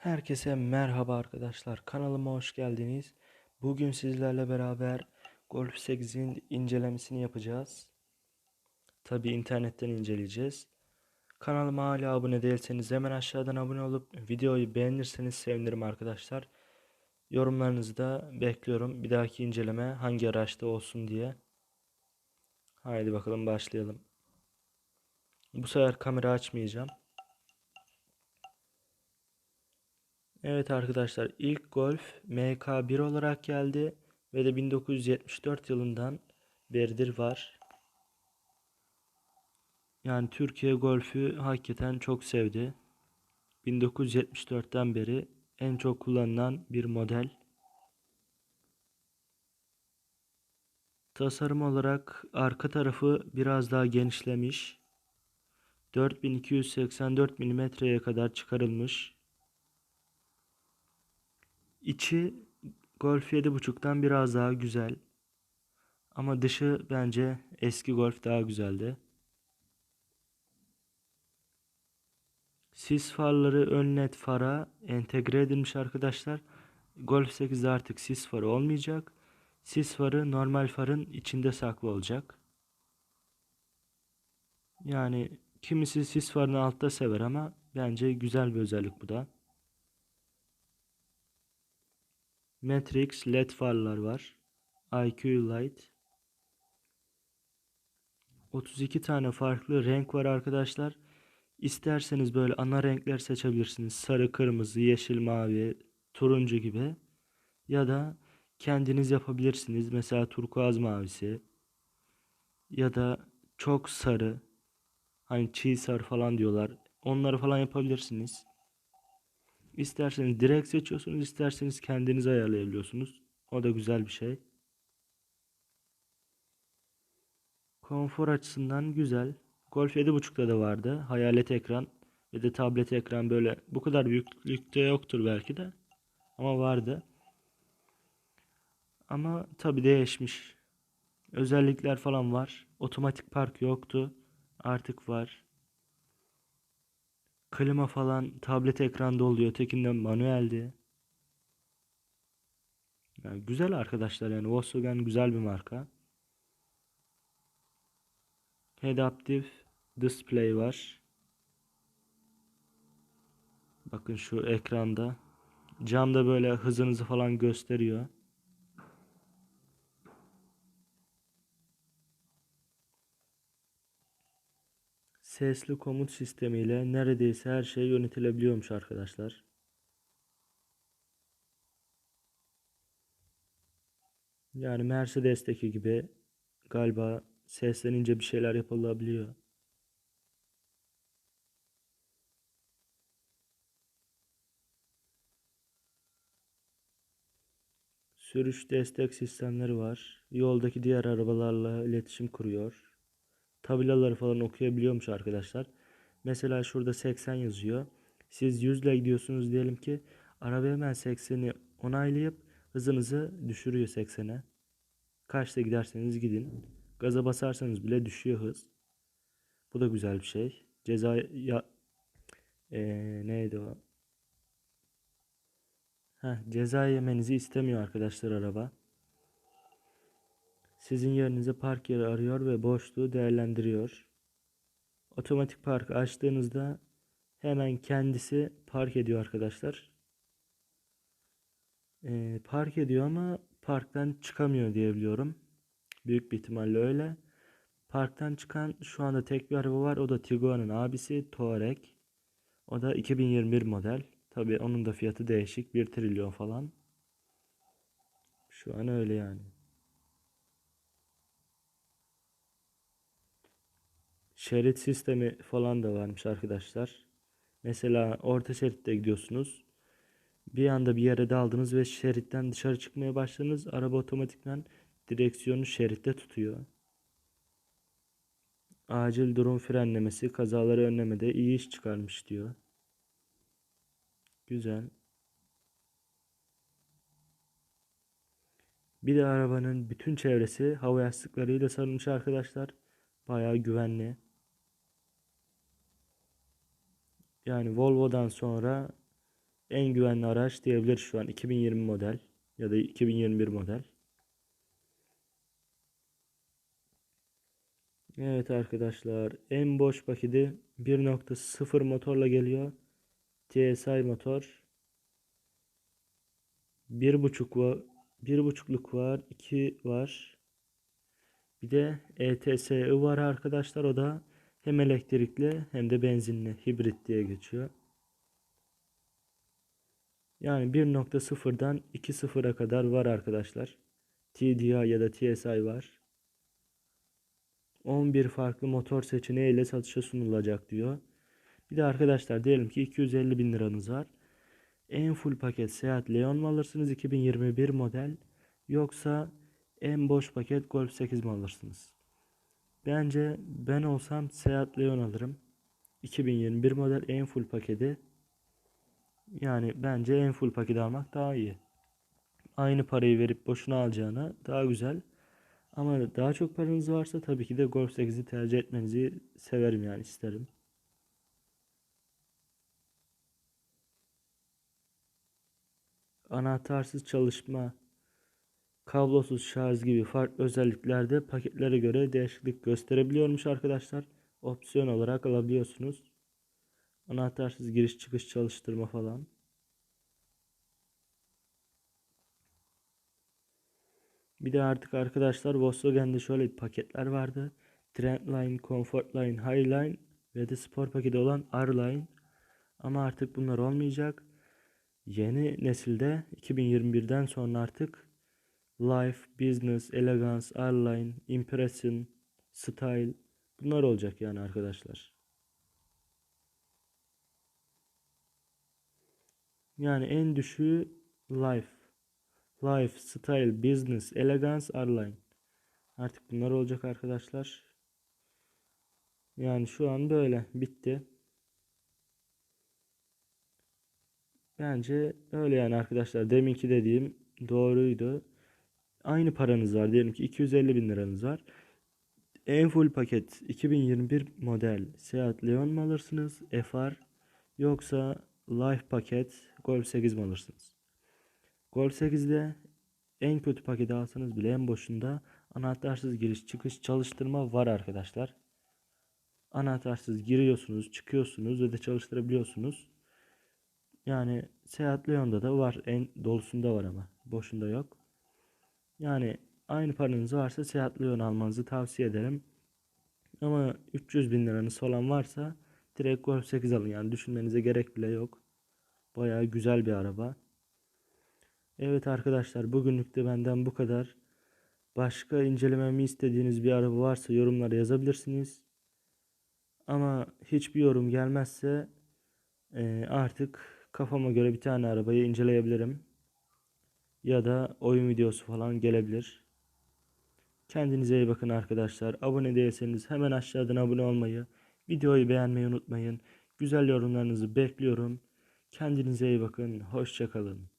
Herkese merhaba arkadaşlar. Kanalıma hoş geldiniz. Bugün sizlerle beraber Golf 8'in incelemesini yapacağız. Tabi internetten inceleyeceğiz. Kanalıma hala abone değilseniz hemen aşağıdan abone olup videoyu beğenirseniz sevinirim arkadaşlar. Yorumlarınızı da bekliyorum. Bir dahaki inceleme hangi araçta olsun diye. Haydi bakalım başlayalım. Bu sefer kamera açmayacağım. Evet arkadaşlar ilk Golf MK1 olarak geldi ve de 1974 yılından beridir var. Yani Türkiye Golf'ü hakikaten çok sevdi. 1974'ten beri en çok kullanılan bir model. Tasarım olarak arka tarafı biraz daha genişlemiş. 4284 milimetreye kadar çıkarılmış. İçi Golf 7.5'tan biraz daha güzel. Ama dışı bence eski Golf daha güzeldi. Sis farları ön led fara entegre edilmiş arkadaşlar. Golf 8'de artık sis farı olmayacak. Sis farı normal farın içinde saklı olacak. Yani kimisi sis farını altta sever ama bence güzel bir özellik bu da. Matrix LED farlar var. IQ Light. 32 tane farklı renk var arkadaşlar. İsterseniz böyle ana renkler seçebilirsiniz. Sarı, kırmızı, yeşil, mavi, turuncu gibi. Ya da kendiniz yapabilirsiniz. Mesela turkuaz mavisi. Ya da çok sarı. Hani çiğ sarı falan diyorlar. Onları falan yapabilirsiniz. İsterseniz direkt seçiyorsunuz, isterseniz kendiniz ayarlayabiliyorsunuz. O da güzel bir şey. Konfor açısından güzel. Golf 7.5'da da vardı. Hayalet ekran ve de tablet ekran böyle bu kadar büyüklükte yoktur belki de. Ama vardı. Ama tabi değişmiş. Özellikler falan var. Otomatik park yoktu. Artık var. Klima falan tablet ekranda oluyor. Ötekinden manueldi. Yani güzel arkadaşlar yani Volkswagen güzel bir marka. Adaptive Display var. Bakın şu ekranda. Camda böyle hızınızı falan gösteriyor. Sesli komut sistemiyle neredeyse her şey yönetilebiliyormuş arkadaşlar. Yani Mercedes'teki gibi galiba seslenince bir şeyler yapılabiliyor. Sürüş destek sistemleri var. Yoldaki diğer arabalarla iletişim kuruyor tabelaları falan okuyabiliyormuş arkadaşlar. Mesela şurada 80 yazıyor. Siz 100 ile gidiyorsunuz diyelim ki araba hemen 80'i onaylayıp hızınızı düşürüyor 80'e. Kaçta giderseniz gidin. Gaza basarsanız bile düşüyor hız. Bu da güzel bir şey. Ceza ya ee, neydi o? Heh, ceza yemenizi istemiyor arkadaşlar araba. Sizin yerinize park yeri arıyor ve boşluğu değerlendiriyor. Otomatik park açtığınızda hemen kendisi park ediyor arkadaşlar. Ee, park ediyor ama parktan çıkamıyor diyebiliyorum. Büyük bir ihtimalle öyle. Parktan çıkan şu anda tek bir araba var. O da Tiguan'ın abisi Touareg. O da 2021 model. Tabi onun da fiyatı değişik. 1 trilyon falan. Şu an öyle yani. Şerit sistemi falan da varmış arkadaşlar. Mesela orta şeritte gidiyorsunuz. Bir anda bir yere daldınız ve şeritten dışarı çıkmaya başladınız. Araba otomatikman direksiyonu şeritte tutuyor. Acil durum frenlemesi kazaları önlemede iyi iş çıkarmış diyor. Güzel. Bir de arabanın bütün çevresi hava yastıklarıyla sarılmış arkadaşlar. Bayağı güvenli. Yani Volvo'dan sonra en güvenli araç diyebiliriz şu an 2020 model ya da 2021 model. Evet arkadaşlar en boş paketi 1.0 motorla geliyor. TSI motor. 1.5 var. 1.5'luk var. 2 var. Bir de ETSI var arkadaşlar. O da hem elektrikli hem de benzinli hibrit diye geçiyor. Yani 1.0'dan 2.0'a kadar var arkadaşlar. TDI ya da TSI var. 11 farklı motor seçeneğiyle satışa sunulacak diyor. Bir de arkadaşlar diyelim ki 250 bin liranız var. En full paket Seat Leon mu alırsınız 2021 model yoksa en boş paket Golf 8 mi alırsınız? Bence ben olsam Seat Leon alırım. 2021 model en full paketi. Yani bence en full paketi almak daha iyi. Aynı parayı verip boşuna alacağına daha güzel. Ama daha çok paranız varsa tabii ki de Golf 8'i tercih etmenizi severim yani isterim. Anahtarsız çalışma, kablosuz şarj gibi farklı özelliklerde paketlere göre değişiklik gösterebiliyormuş arkadaşlar. Opsiyon olarak alabiliyorsunuz. Anahtarsız giriş çıkış çalıştırma falan. Bir de artık arkadaşlar Volkswagen'de şöyle paketler vardı. Trendline, Comfortline, Highline ve de spor paketi olan R-Line. Ama artık bunlar olmayacak. Yeni nesilde 2021'den sonra artık Life, Business, Elegance, R-Line, Impression, Style bunlar olacak yani arkadaşlar. Yani en düşüğü Life. Life, Style, Business, Elegance, Airline. Artık bunlar olacak arkadaşlar. Yani şu an böyle. Bitti. Bence öyle yani arkadaşlar. Deminki dediğim doğruydu. Aynı paranız var. Diyelim ki 250 bin liranız var. En full paket 2021 model Seat Leon mu alırsınız? FR yoksa Life paket Golf 8 mi alırsınız? Golf 8'de en kötü paketi alsanız bile en boşunda anahtarsız giriş çıkış çalıştırma var arkadaşlar. Anahtarsız giriyorsunuz, çıkıyorsunuz ve de çalıştırabiliyorsunuz. Yani Seat Leon'da da var. En dolusunda var ama. Boşunda yok. Yani aynı paranız varsa Seat Leon almanızı tavsiye ederim. Ama 300 bin liranız olan varsa direkt Golf 8 alın. Yani düşünmenize gerek bile yok. Bayağı güzel bir araba. Evet arkadaşlar bugünlük de benden bu kadar. Başka incelememi istediğiniz bir araba varsa yorumlara yazabilirsiniz. Ama hiçbir yorum gelmezse artık kafama göre bir tane arabayı inceleyebilirim. Ya da oyun videosu falan gelebilir. Kendinize iyi bakın arkadaşlar. Abone değilseniz hemen aşağıdan abone olmayı, videoyu beğenmeyi unutmayın. Güzel yorumlarınızı bekliyorum. Kendinize iyi bakın. Hoşçakalın.